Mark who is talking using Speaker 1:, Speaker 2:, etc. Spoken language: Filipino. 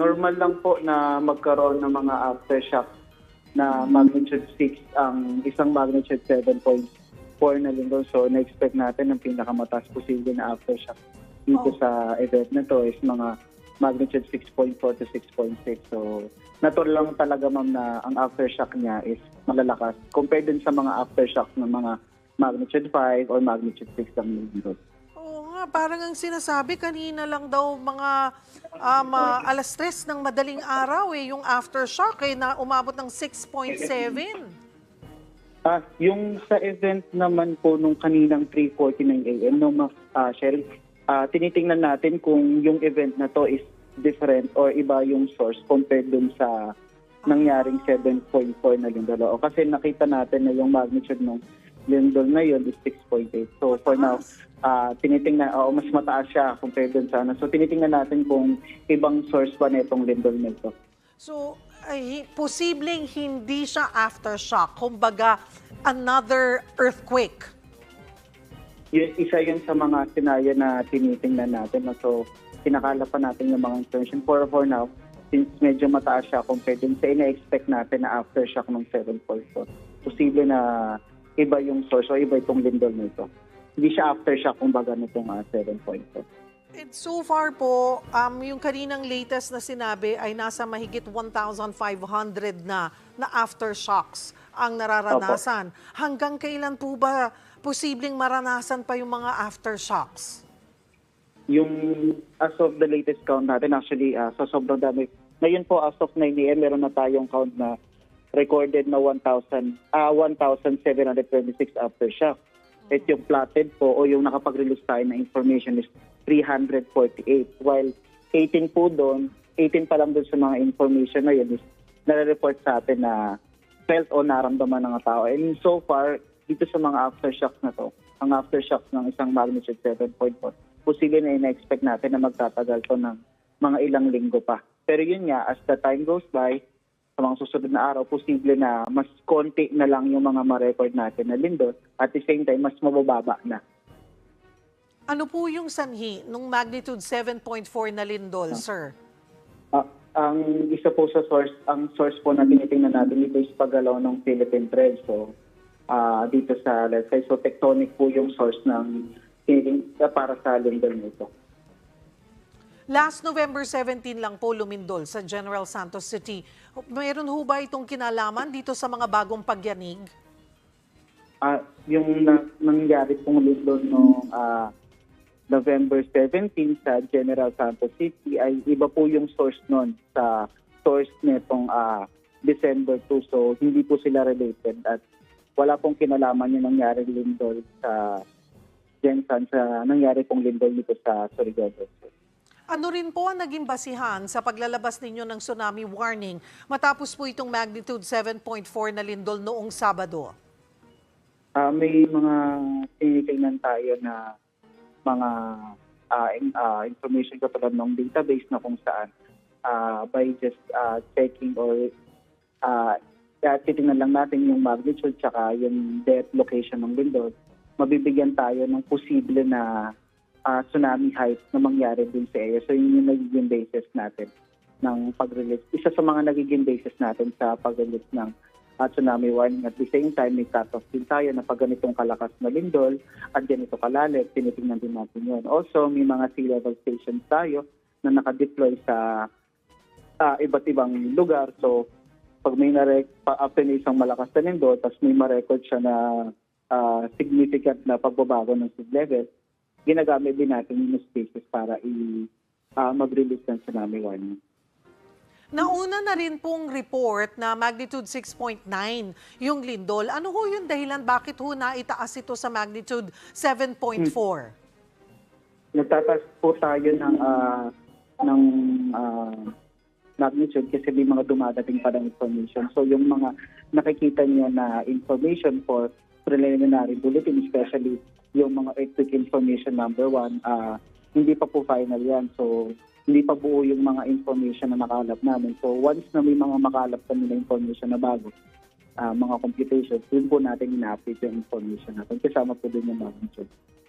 Speaker 1: normal lang po na magkaroon ng mga aftershock na magnitude 6 ang isang magnitude 7.4 na lindol. So, na-expect natin ang pinakamataas posible na aftershock dito
Speaker 2: Oh.
Speaker 1: sa event na to is mga magnitude 6.4 to 6.6. So, natural lang talaga ma'am na ang aftershock niya is malalakas compared din sa mga aftershock ng mga magnitude 5 or magnitude 6 ang lindol.
Speaker 2: Nga, parang ang sinasabi kanina lang daw mga um, ah, alas 3 ng madaling araw eh, yung aftershock eh, na umabot ng 6.7.
Speaker 1: Ah, yung sa event naman po nung kaninang 3:49 AM no ma ah, Cheryl, ah, tinitingnan natin kung yung event na to is different or iba yung source compared dun sa nangyaring 7.4 na lindol. O kasi nakita natin na yung magnitude ng lindol na yun is 6.8. So for now, ah tinitingnan, oo, mas mataas siya compared dun sa ano. So tinitingnan natin kung ibang source ba na itong lindol na ito.
Speaker 2: So, ay, posibleng hindi siya aftershock. Kumbaga, another earthquake.
Speaker 1: yun, isa yun sa mga senaryo na tinitingnan natin. No? So, kinakala pa natin yung mga information. For, for now, since medyo mataas siya compared dun sa ina-expect natin na aftershock ng 7.4, posible na iba yung source o iba itong lindol nito. Hindi siya aftershock kumbaga nitong ah, 7.4.
Speaker 2: And so far po, um, yung kaninang latest na sinabi ay nasa mahigit 1,500 na na aftershocks ang nararanasan. Hanggang kailan po ba posibleng maranasan pa yung mga aftershocks?
Speaker 1: Yung as of the latest count natin, actually, ah, sa sobrang dami. Ngayon po, as of 9 a.m., meron na tayong count na recorded na 1,000, ah 1,726 aftershock. At yung plotted po o yung nakapag-release tayo na information is 348. While 18 po doon, 18 pa lang doon sa mga information na yun is nare-report sa atin na felt o naramdaman ng tao. And so far, dito sa mga aftershocks na to, ang aftershocks ng isang magnitude 7.4, posible na ina-expect natin na magtatagal to ng mga ilang linggo pa. Pero yun nga, as the time goes by, sa mga susunod na araw, posible na mas konti na lang yung mga ma-record natin na lindol. At the same time, mas mabababa na.
Speaker 2: Ano po yung sanhi nung magnitude 7.4 na lindol, sir?
Speaker 1: Ah, ang isa po sa source, ang source po na tinitingnan natin dito is paggalaw ng Philippine Trade. So, ah, dito sa Lefay. So, tectonic po yung source ng para sa lindol nito.
Speaker 2: Last November 17 lang po lumindol sa General Santos City. Mayroon ho ba itong kinalaman dito sa mga bagong pagyanig?
Speaker 1: Ah, yung na, nangyari pong lindol no ah, November 17 sa General Santos City ay iba po yung source nun sa source nitong ah, December 2. So hindi po sila related at wala pong kinalaman yung nangyari lindol sa Gensan sa nangyari pong lindol dito sa Surigao.
Speaker 2: Ano rin po ang naging basihan sa paglalabas ninyo ng tsunami warning matapos po itong magnitude 7.4 na lindol noong Sabado?
Speaker 1: Ah, may mga tinitingnan tayo na mga ah, in- ah, information katulad ng database na kung saan ah, by just ah, checking or uh, titingnan lang natin yung magnitude tsaka yung depth location ng lindol, mabibigyan tayo ng posible na ah, tsunami height na mangyari din sa area. So yun yung nagiging basis natin ng pag-release. Isa sa mga nagiging basis natin sa pag-release ng at tsunami warning. At the same time, may cut-off din tayo na pag ganitong kalakas na lindol at ganito kalalim, tinitingnan din natin yun. Also, may mga sea level stations tayo na nakadeploy sa ah, iba't ibang lugar. So, pag may na after na isang malakas na lindol, tapos may ma-record siya na ah, significant na pagbabago ng sea level, ginagamit din natin yung spaces para i ah, mag-release ng tsunami warning.
Speaker 2: Nauna na rin pong report na magnitude 6.9 yung lindol. Ano ho yung dahilan bakit ho naitaas ito sa magnitude 7.4?
Speaker 1: nagtatas po tayo ng ah, ng ah, magnitude kasi may mga dumadating pa ng information. So yung mga nakikita niyo na information for preliminary bulletin, especially yung mga earthquake information number one, ah, hindi pa po final yan. So hindi pa buo yung mga information na nakalap namin. So once na may mga makalap kami na information na bago, ah, mga computations, dun po natin ina-update yung information natin. Kasama po din yung magnitude.